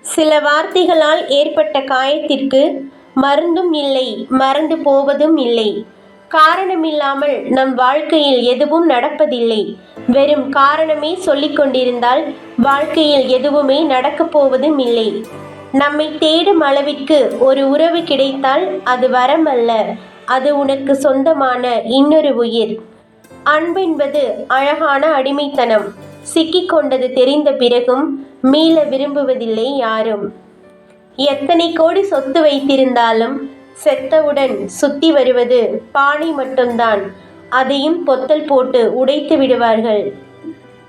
சில வார்த்தைகளால் ஏற்பட்ட காயத்திற்கு மருந்தும் இல்லை மறந்து போவதும் இல்லை. காரணமில்லாமல் நம் வாழ்க்கையில் எதுவும் நடப்பதில்லை. வெறும் காரணமே சொல்லிக் கொண்டிருந்தால் வாழ்க்கையில் எதுவுமே நடக்கப் போவதும் இல்லை. நம்மை தேடும் அளவிற்கு ஒரு உறவு கிடைத்தால் அது வரம் அல்ல அது உனக்கு சொந்தமான இன்னொரு உயிர். அன்பென்பது அழகான அடிமைத்தனம். சிக்கிக்கொண்டது தெரிந்த பிறகும் மீள விரும்புவதில்லை யாரும். எத்தனை கோடி சொத்து வைத்திருந்தாலும் செத்தவுடன் சுத்தி வருவது பானை மட்டும்தான். அதையும் பொத்தல் போட்டு உடைத்து விடுவார்கள்.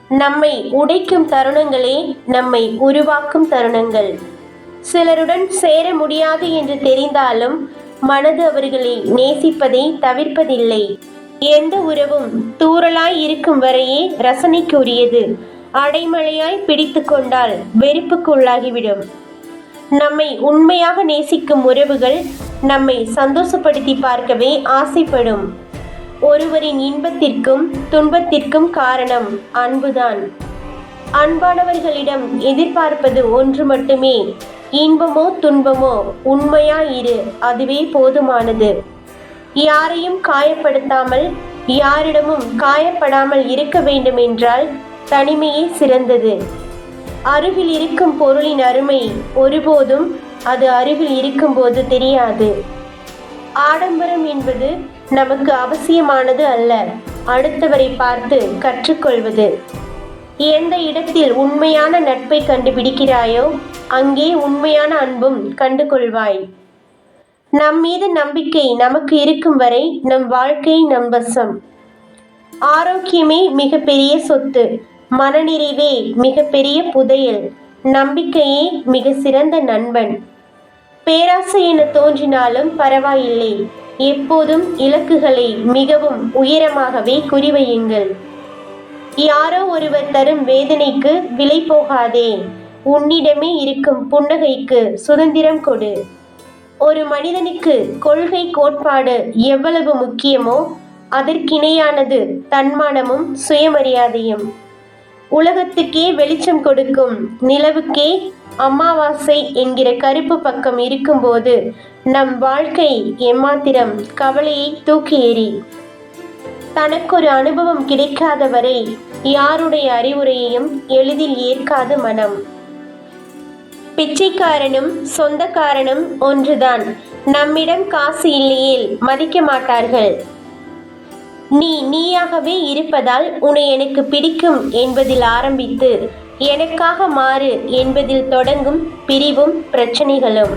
நம்மை உடைக்கும் தருணங்களே நம்மை உருவாக்கும் தருணங்கள். சிலருடன் சேர முடியாது என்று தெரிந்தாலும் மனது அவர்களை நேசிப்பதை தவிர்ப்பதில்லை. எந்த உறவும் தூறலாய் இருக்கும் வரையே ரசனைக்குரியது. அடைமழையாய் பிடித்து கொண்டால் வெறுப்புக்குள்ளாகிவிடும். நம்மை உண்மையாக நேசிக்கும் உறவுகள் நம்மை சந்தோஷப்படுத்தி பார்க்கவே ஆசைப்படும். ஒருவரின் இன்பத்திற்கும் துன்பத்திற்கும் காரணம் அன்புதான். அன்பானவர்களிடம் எதிர்பார்ப்பது ஒன்று மட்டுமே. இன்பமோ துன்பமோ உண்மையா இரு அதுவே போதுமானது. யாரையும் காயப்படுத்தாமல் யாரிடமும் காயப்படாமல் இருக்க வேண்டுமென்றால் தனிமையே சிறந்தது. அருகில் இருக்கும் பொருளின் அருமை ஒருபோதும் அது அருகில் இருக்கும்போது தெரியாது. ஆடம்பரம் என்பது நமக்கு அவசியமானது அல்ல அடுத்தவரை பார்த்து கற்றுக்கொள்வது. எந்த இடத்தில் உண்மையான நட்பை கண்டுபிடிக்கிறாயோ அங்கே உண்மையான அன்பும் கண்டு கொள்வாய் நம் மீது நம்பிக்கை நமக்கு இருக்கும் வரை நம் வாழ்க்கை நம் வசம். ஆரோக்கியமே மிகப்பெரிய சொத்து மனநிறைவே மிகப்பெரிய புதையல் நம்பிக்கையே மிக சிறந்த நண்பன். பேராசை என தோன்றினாலும் பரவாயில்லை எப்போதும் இலக்குகளை மிகவும் உயரமாகவே குறிவையுங்கள். யாரோ ஒருவர் தரும் வேதனைக்கு விலை போகாதே உன்னிடமே இருக்கும் புன்னகைக்கு சுதந்திரம் கொடு. ஒரு மனிதனுக்கு கொள்கை கோட்பாடு எவ்வளவு முக்கியமோ அதற்கிணையானது தன்மானமும் சுயமரியாதையும். உலகத்துக்கே வெளிச்சம் கொடுக்கும் நிலவுக்கே அமாவாசை என்கிற கருப்பு பக்கம் இருக்கும்போது நம் வாழ்க்கை எம்மாத்திரம் கவலையை தூக்கி எறி. தனக்கொரு அனுபவம் கிடைக்காத வரை யாருடைய அறிவுரையையும் எளிதில் ஏற்காது மனம். பிச்சைக்காரனும் சொந்தக்காரனும் ஒன்றுதான். நம்மிடம் காசு இல்லையேல் மதிக்க மாட்டார்கள். நீ நீயாகவே இருப்பதால் உன்னை எனக்கு பிடிக்கும் என்பதில் ஆரம்பித்து எனக்காக மாறு என்பதில் தொடங்கும் பிரிவும் பிரச்சனைகளும்.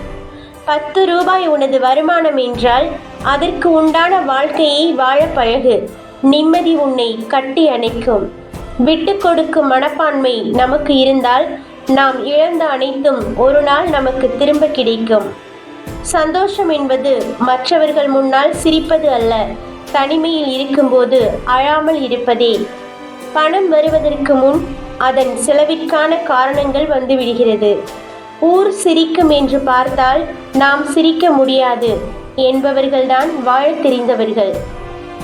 பத்து ரூபாய் உனது வருமானம் என்றால் அதற்கு உண்டான வாழ்க்கையை வாழ பழகு. நிம்மதி உன்னை கட்டி அணைக்கும். விட்டு கொடுக்கும் மனப்பான்மை நமக்கு இருந்தால் நாம் இழந்த அனைத்தும் ஒரு நாள் நமக்கு திரும்ப கிடைக்கும். சந்தோஷம் என்பது மற்றவர்கள் முன்னால் சிரிப்பது அல்ல தனிமையில் இருக்கும்போது அழாமல் இருப்பதே. பணம் வருவதற்கு முன் அதன் செலவிற்கான காரணங்கள் வந்துவிடுகிறது ஊர் சிரிக்கும் என்று பார்த்தால் நாம் சிரிக்க முடியாது என்பவர்கள்தான் வாழ தெரிந்தவர்கள்.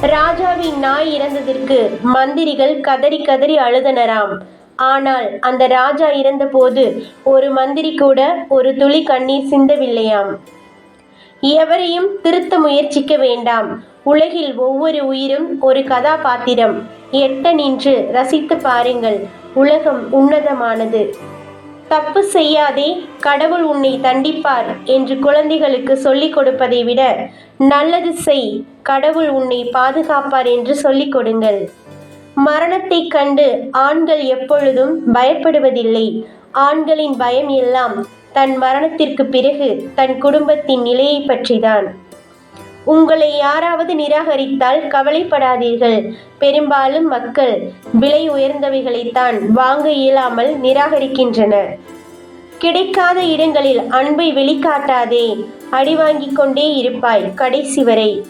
ராஜாவின் நாய் இறந்ததற்கு மந்திரிகள் கதறி கதறி அழுதனராம். ஆனால் அந்த ராஜா இறந்தபோது ஒரு மந்திரி கூட ஒரு துளி கண்ணீர் சிந்தவில்லையாம். எவரையும் திருத்த முயற்சிக்க வேண்டாம். உலகில் ஒவ்வொரு உயிரும் ஒரு கதாபாத்திரம். எட்ட நின்று ரசித்து பாருங்கள் உலகம் உன்னதமானது. தப்பு செய்யாதே கடவுள் உன்னை தண்டிப்பார் என்று குழந்தைகளுக்கு சொல்லிக் கொடுப்பதை விட நல்லது செய் கடவுள் உன்னை பாதுகாப்பார் என்று சொல்லிக் கொடுங்கள். மரணத்தைக் கண்டு ஆண்கள் எப்பொழுதும் பயப்படுவதில்லை. ஆண்களின் பயம் எல்லாம் தன் மரணத்திற்கு பிறகு தன் குடும்பத்தின் நிலையை பற்றிதான். உங்களை யாராவது நிராகரித்தால் கவலைப்படாதீர்கள். பெரும்பாலும் மக்கள் விலை உயர்ந்தவைகளைத்தான் வாங்க இயலாமல் நிராகரிக்கின்றனர் கிடைக்காத இடங்களில் அன்பை வெளிக்காட்டாதே அடி வாங்கிக் கொண்டே இருப்பாய் கடைசி வரை.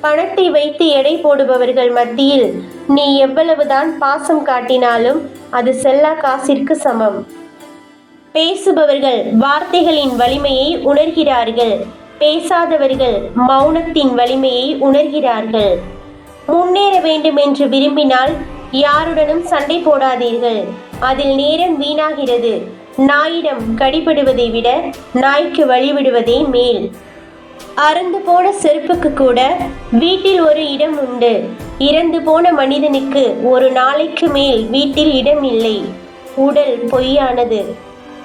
பணத்தை வைத்து எடை போடுபவர்கள் மத்தியில் நீ எவ்வளவுதான் பாசம் காட்டினாலும் அது செல்லா காசிற்கு சமம். பேசுபவர்கள் வார்த்தைகளின் வலிமையை உணர்கிறார்கள். பேசாதவர்கள் மௌனத்தின் வலிமையை உணர்கிறார்கள். முன்னேற வேண்டும் என்று விரும்பினால் யாருடனும் சண்டை போடாதீர்கள். அதில் நேரம் வீணாகிறது. நாயிடம் கடிபடுவதை விட நாய்க்கு வழிவிடுவதே மேல். அறந்து போன செருப்புக்கு கூட வீட்டில் ஒரு இடம் உண்டு. இறந்து போன மனிதனுக்கு ஒரு நாளைக்கு மேல் வீட்டில் இடம் இல்லை. உடல் பொய்யானது.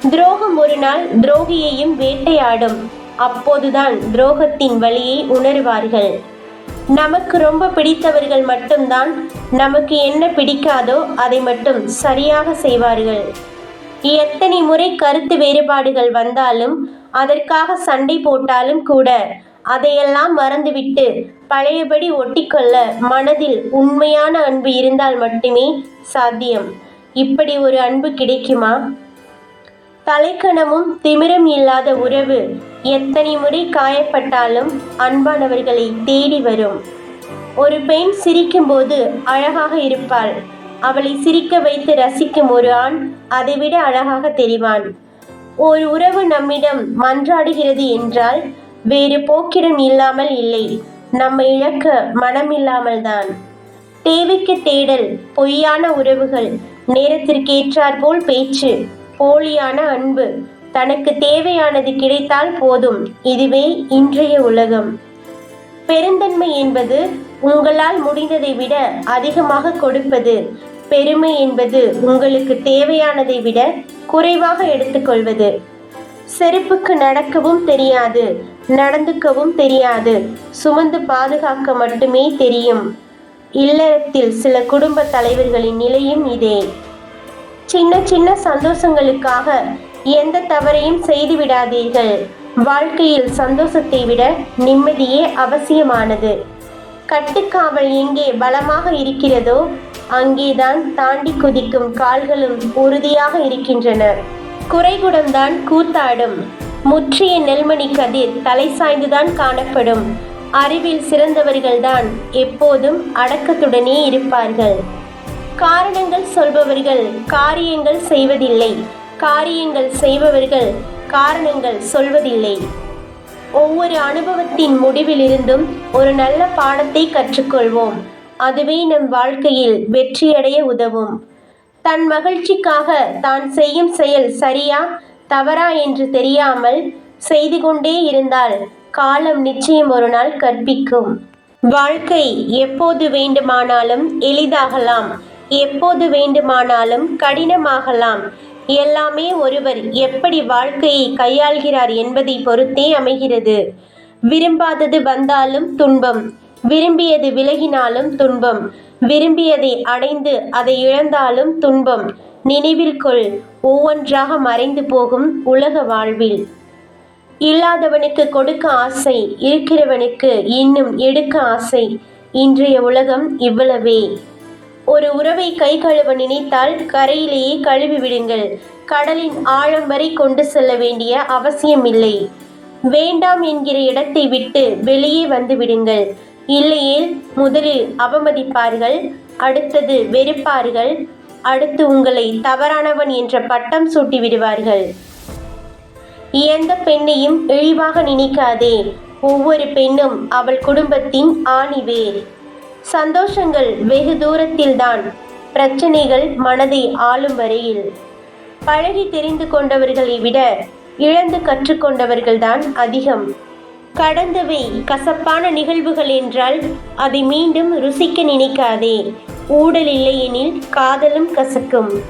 துரோகம் ஒரு நாள் துரோகியையும் வேட்டையாடும். அப்போதுதான் துரோகத்தின் வழியை உணர்வார்கள். நமக்கு ரொம்ப பிடித்தவர்கள் மட்டும்தான் நமக்கு என்ன பிடிக்காதோ அதை மட்டும் சரியாக செய்வார்கள். எத்தனை முறை கருத்து வேறுபாடுகள் வந்தாலும் அதற்காக சண்டை போட்டாலும் கூட அதையெல்லாம் மறந்துவிட்டு பழையபடி ஒட்டிக்கொள்ள மனதில் உண்மையான அன்பு இருந்தால் மட்டுமே சாத்தியம். இப்படி ஒரு அன்பு கிடைக்குமா? தலைக்கணமும் திமிரம் இல்லாத உறவு எத்தனை முறை காயப்பட்டாலும் அன்பானவர்களை தேடி வரும். ஒரு பெண் சிரிக்கும்போது அழகாக இருப்பாள். அவளை சிரிக்க வைத்து ரசிக்கும் ஒரு ஆண் அதைவிட அழகாக தெரிவான். ஒரு உறவு நம்மிடம் மன்றாடுகிறது என்றால் வேறு போக்கிடம் இல்லாமல் இல்லை. நம்மை இழக்க மனமில்லாமல் தான். தேவைக்கு தேடல் பொய்யான உறவுகள் நேரத்திற்கேற்றாற்போல் பேச்சு போலியான அன்பு தனக்கு தேவையானது கிடைத்தால் போதும். இதுவே இன்றைய உலகம். பெருந்தன்மை என்பது உங்களால் முடிந்ததை விட அதிகமாக கொடுப்பது பெருமை என்பது உங்களுக்கு தேவையானதை விட குறைவாக எடுத்துக்கொள்வது. செருப்புக்கு நடக்கவும் தெரியாது நடந்துக்கவும் தெரியாது சுமந்து பாதுகாக்க மட்டுமே தெரியும். இல்லறத்தில் சில குடும்ப தலைவர்களின் நிலையும் இதே. சின்ன சின்ன சந்தோஷங்களுக்காக எந்த தவறையும் செய்து விடாதீர்கள். வாழ்க்கையில் சந்தோஷத்தை விட நிம்மதியே அவசியமானது. கட்டுக்காவல் எங்கே பலமாக இருக்கிறதோ அங்கேதான் தாண்டி குதிக்கும் கால்களும் உறுதியாக இருக்கின்றன. குறைகுடம்தான் கூத்தாடும். முற்றிய நெல்மணி கதிர் தலை சாய்ந்துதான் காணப்படும். அறிவில் சிறந்தவர்கள்தான் எப்போதும் அடக்கத்துடனே இருப்பார்கள். காரணங்கள் சொல்பவர்கள் காரியங்கள் செய்வதில்லை. காரியங்கள் செய்பவர்கள் காரணங்கள் சொல்வதில்லை. ஒவ்வொரு அனுபவத்தின் முடிவிலிருந்தும் ஒரு நல்ல பாடத்தை கற்றுக்கொள்வோம். அதுவே நம் வாழ்க்கையில் வெற்றியடைய உதவும். தன் மகிழ்ச்சிக்காக தான் செய்யும் செயல் சரியா தவறா என்று தெரியாமல் செய்து கொண்டே இருந்தால் காலம் நிச்சயம் ஒரு நாள் கற்பிக்கும். வாழ்க்கை எப்போது வேண்டுமானாலும் எளிதாகலாம் எப்போது வேண்டுமானாலும் கடினமாகலாம். எல்லாமே ஒருவர் எப்படி வாழ்க்கையை கையாள்கிறார் என்பதை பொறுத்தே அமைகிறது. விரும்பாதது வந்தாலும் துன்பம் விரும்பியது விலகினாலும் துன்பம். விரும்பியதை அடைந்து அதை இழந்தாலும் துன்பம். நினைவில் கொள் ஒவ்வொன்றாக மறைந்து போகும் உலக வாழ்வில். இல்லாதவனுக்கு கொடுக்க ஆசை இருக்கிறவனுக்கு இன்னும் எடுக்க ஆசை. இன்றைய உலகம் இவ்வளவே. ஒரு உறவை கை கழுவ நினைத்தால் கரையிலேயே கழுவி விடுங்கள். கடலின் ஆழம் வரை கொண்டு செல்ல வேண்டிய அவசியமில்லை. வேண்டாம் என்கிற இடத்தை விட்டு வெளியே வந்து விடுங்கள். இல்லையேல் முதலில் அவமதிப்பார்கள் அடுத்தது வெறுப்பார்கள் அடுத்து உங்களை தவறானவன் என்ற பட்டம் சூட்டி விடுவார்கள். எந்த பெண்ணையும் இழிவாக நினைக்காதே ஒவ்வொரு பெண்ணும் அவள் குடும்பத்தின் ஆணிவேர் சந்தோஷங்கள் வெகு தூரத்தில்தான் பிரச்சனைகள் மனதை ஆளும் வரையில். பழகி தெரிந்து கொண்டவர்களை விட இழந்து கற்றுக்கொண்டவர்கள்தான் அதிகம். கடந்தவை கசப்பான நிகழ்வுகள் என்றால் அதை மீண்டும் ருசிக்க நினைக்காதே. ஊடல் இல்லையெனில் காதலும் கசக்கும்.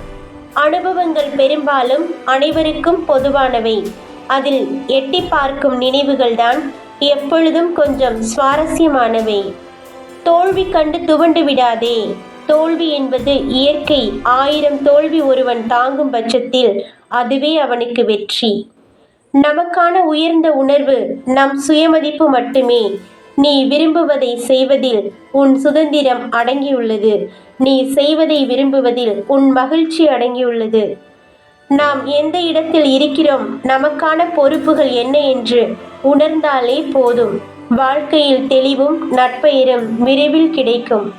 அனுபவங்கள் பெரும்பாலும் அனைவருக்கும் பொதுவானவை. அதில் எட்டி பார்க்கும் நினைவுகள்தான் எப்பொழுதும் கொஞ்சம் சுவாரஸ்யமானவை. தோல்வி கண்டு துவண்டு விடாதே. தோல்வி என்பது இயற்கை. ஆயிரம் தோல்வி ஒருவன் தாங்கும் பட்சத்தில் அதுவே அவனுக்கு வெற்றி. நமக்கான உயர்ந்த உணர்வு நம் சுயமதிப்பு மட்டுமே. நீ விரும்புவதை செய்வதில் உன் சுதந்திரம் அடங்கியுள்ளது. நீ செய்வதை விரும்புவதில் உன் மகிழ்ச்சி அடங்கியுள்ளது. நாம் எந்த இடத்தில் இருக்கிறோம் நமக்கான பொறுப்புகள் என்ன என்று உணர்ந்தாலே போதும். வாழ்க்கையில் தெளிவும் நட்பெயரும் விரைவில் கிடைக்கும்.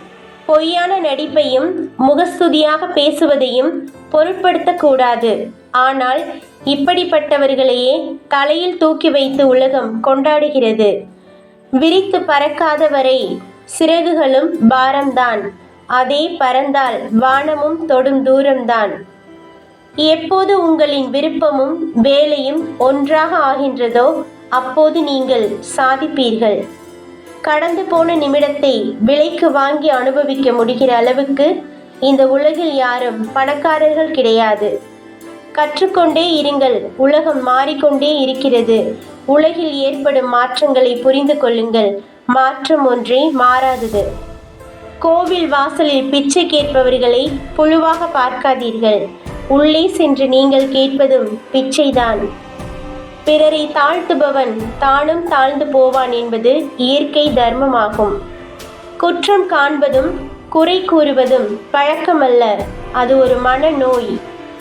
பொய்யான நடிப்பையும் முகஸ்துதியாக பேசுவதையும் பொருட்படுத்தக்கூடாது. ஆனால் இப்படிப்பட்டவர்களையே தலையில் தூக்கி வைத்து உலகம் கொண்டாடுகிறது. விரித்து பறக்காதவரை சிறகுகளும் பாரம்தான். அதே பறந்தால் வானமும் தொடும் தூரம்தான். எப்போது உங்களின் விருப்பமும் வேலையும் ஒன்றாக ஆகின்றதோ அப்போது நீங்கள் சாதிப்பீர்கள். கடந்து போன நிமிடத்தை விலைக்கு வாங்கி அனுபவிக்க முடிகிற அளவுக்கு இந்த உலகில் யாரும் பணக்காரர்கள் கிடையாது. கற்றுக்கொண்டே இருங்கள். உலகம் மாறிக்கொண்டே இருக்கிறது. உலகில் ஏற்படும் மாற்றங்களை புரிந்து கொள்ளுங்கள். மாற்றம் ஒன்றே மாறாதது. கோவில் வாசலில் பிச்சை கேட்பவர்களை புழுவாக பார்க்காதீர்கள். உள்ளே சென்று நீங்கள் கேட்பதும் பிச்சைதான். பிறரை தாழ்த்துபவன் தானும் தாழ்ந்து போவான் என்பது இயற்கை தர்மமாகும். குற்றம் காண்பதும் குறை கூறுவதும் பழக்கமல்ல. அது ஒரு மனநோய்.